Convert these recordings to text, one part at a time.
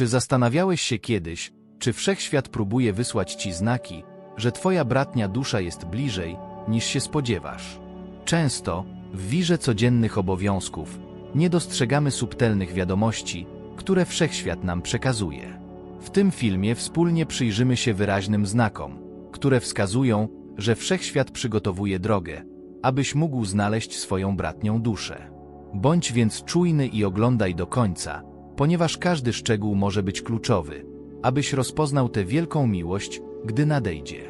Czy zastanawiałeś się kiedyś, czy wszechświat próbuje wysłać ci znaki, że twoja bratnia dusza jest bliżej, niż się spodziewasz? Często, w wirze codziennych obowiązków, nie dostrzegamy subtelnych wiadomości, które wszechświat nam przekazuje. W tym filmie wspólnie przyjrzymy się wyraźnym znakom, które wskazują, że wszechświat przygotowuje drogę, abyś mógł znaleźć swoją bratnią duszę. Bądź więc czujny i oglądaj do końca, ponieważ każdy szczegół może być kluczowy, abyś rozpoznał tę wielką miłość, gdy nadejdzie.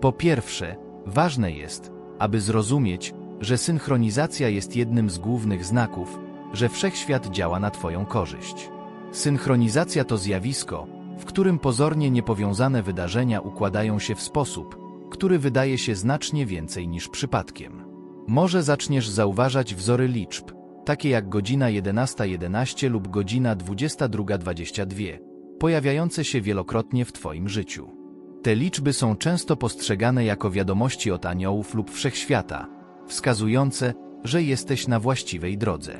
Po pierwsze, ważne jest, aby zrozumieć, że synchronizacja jest jednym z głównych znaków, że wszechświat działa na Twoją korzyść. Synchronizacja to zjawisko, w którym pozornie niepowiązane wydarzenia układają się w sposób, który wydaje się znacznie więcej niż przypadkiem. Może zaczniesz zauważać wzory liczb, takie jak godzina 11.11 .11 lub godzina 22.22, pojawiające się wielokrotnie w Twoim życiu. Te liczby są często postrzegane jako wiadomości od aniołów lub wszechświata, wskazujące, że jesteś na właściwej drodze.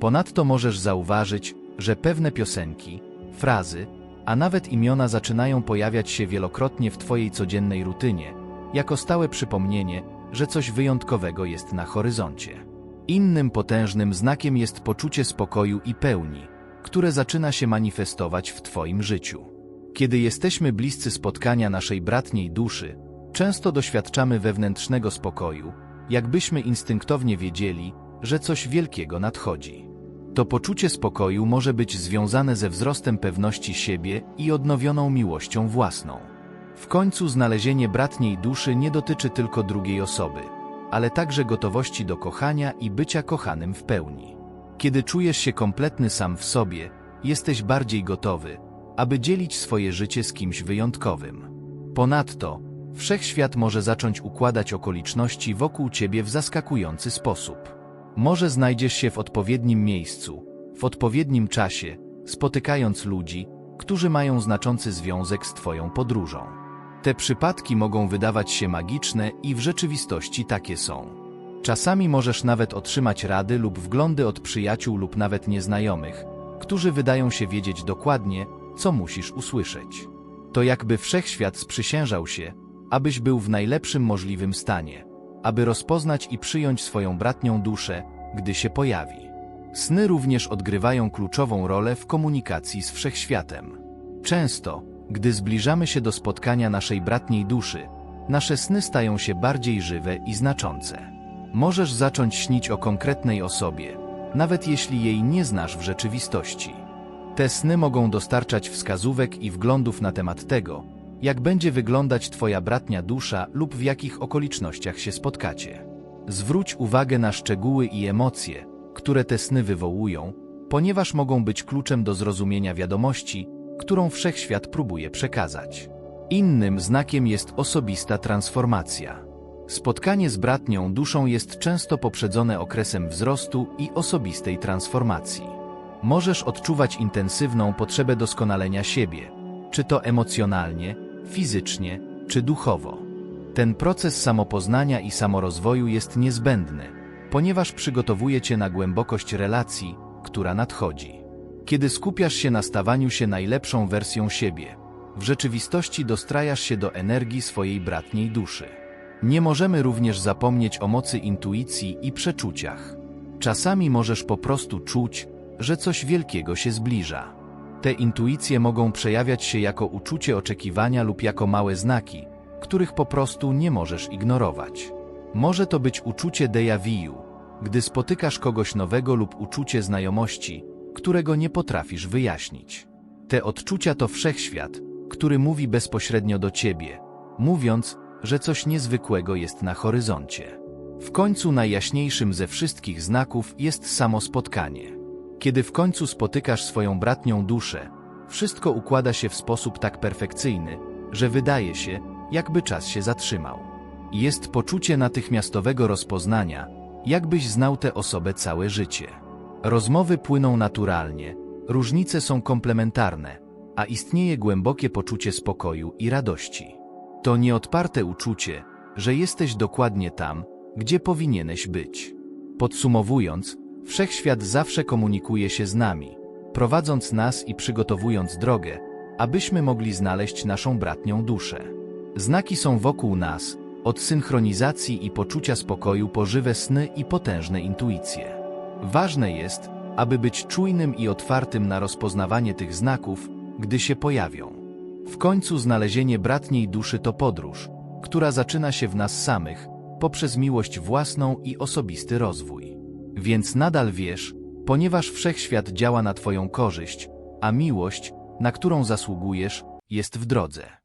Ponadto możesz zauważyć, że pewne piosenki, frazy, a nawet imiona zaczynają pojawiać się wielokrotnie w Twojej codziennej rutynie, jako stałe przypomnienie, że coś wyjątkowego jest na horyzoncie. Innym potężnym znakiem jest poczucie spokoju i pełni, które zaczyna się manifestować w Twoim życiu. Kiedy jesteśmy bliscy spotkania naszej bratniej duszy, często doświadczamy wewnętrznego spokoju, jakbyśmy instynktownie wiedzieli, że coś wielkiego nadchodzi. To poczucie spokoju może być związane ze wzrostem pewności siebie i odnowioną miłością własną. W końcu znalezienie bratniej duszy nie dotyczy tylko drugiej osoby, ale także gotowości do kochania i bycia kochanym w pełni. Kiedy czujesz się kompletny sam w sobie, jesteś bardziej gotowy, aby dzielić swoje życie z kimś wyjątkowym. Ponadto, wszechświat może zacząć układać okoliczności wokół ciebie w zaskakujący sposób. Może znajdziesz się w odpowiednim miejscu, w odpowiednim czasie, spotykając ludzi, którzy mają znaczący związek z Twoją podróżą. Te przypadki mogą wydawać się magiczne i w rzeczywistości takie są. Czasami możesz nawet otrzymać rady lub wglądy od przyjaciół lub nawet nieznajomych, którzy wydają się wiedzieć dokładnie, co musisz usłyszeć. To jakby wszechświat sprzysiężał się, abyś był w najlepszym możliwym stanie, aby rozpoznać i przyjąć swoją bratnią duszę, gdy się pojawi. Sny również odgrywają kluczową rolę w komunikacji z wszechświatem. Często, gdy zbliżamy się do spotkania naszej bratniej duszy, nasze sny stają się bardziej żywe i znaczące. Możesz zacząć śnić o konkretnej osobie, nawet jeśli jej nie znasz w rzeczywistości. Te sny mogą dostarczać wskazówek i wglądów na temat tego, jak będzie wyglądać Twoja bratnia dusza lub w jakich okolicznościach się spotkacie. Zwróć uwagę na szczegóły i emocje, które te sny wywołują, ponieważ mogą być kluczem do zrozumienia wiadomości, którą wszechświat próbuje przekazać. Innym znakiem jest osobista transformacja. Spotkanie z bratnią duszą jest często poprzedzone okresem wzrostu i osobistej transformacji. Możesz odczuwać intensywną potrzebę doskonalenia siebie, czy to emocjonalnie, fizycznie, czy duchowo. Ten proces samopoznania i samorozwoju jest niezbędny, ponieważ przygotowuje cię na głębokość relacji, która nadchodzi. Kiedy skupiasz się na stawaniu się najlepszą wersją siebie, w rzeczywistości dostrajasz się do energii swojej bratniej duszy. Nie możemy również zapomnieć o mocy intuicji i przeczuciach. Czasami możesz po prostu czuć, że coś wielkiego się zbliża. Te intuicje mogą przejawiać się jako uczucie oczekiwania lub jako małe znaki, których po prostu nie możesz ignorować. Może to być uczucie déjà vu, gdy spotykasz kogoś nowego lub uczucie znajomości, którego nie potrafisz wyjaśnić. Te odczucia to wszechświat, który mówi bezpośrednio do ciebie, mówiąc, że coś niezwykłego jest na horyzoncie. W końcu najjaśniejszym ze wszystkich znaków jest samo spotkanie. Kiedy w końcu spotykasz swoją bratnią duszę, wszystko układa się w sposób tak perfekcyjny, że wydaje się, jakby czas się zatrzymał. Jest poczucie natychmiastowego rozpoznania, jakbyś znał tę osobę całe życie. Rozmowy płyną naturalnie, różnice są komplementarne, a istnieje głębokie poczucie spokoju i radości. To nieodparte uczucie, że jesteś dokładnie tam, gdzie powinieneś być. Podsumowując, wszechświat zawsze komunikuje się z nami, prowadząc nas i przygotowując drogę, abyśmy mogli znaleźć naszą bratnią duszę. Znaki są wokół nas, od synchronizacji i poczucia spokoju po żywe sny i potężne intuicje. Ważne jest, aby być czujnym i otwartym na rozpoznawanie tych znaków, gdy się pojawią. W końcu znalezienie bratniej duszy to podróż, która zaczyna się w nas samych, poprzez miłość własną i osobisty rozwój. Więc nadal wiesz, ponieważ wszechświat działa na Twoją korzyść, a miłość, na którą zasługujesz, jest w drodze.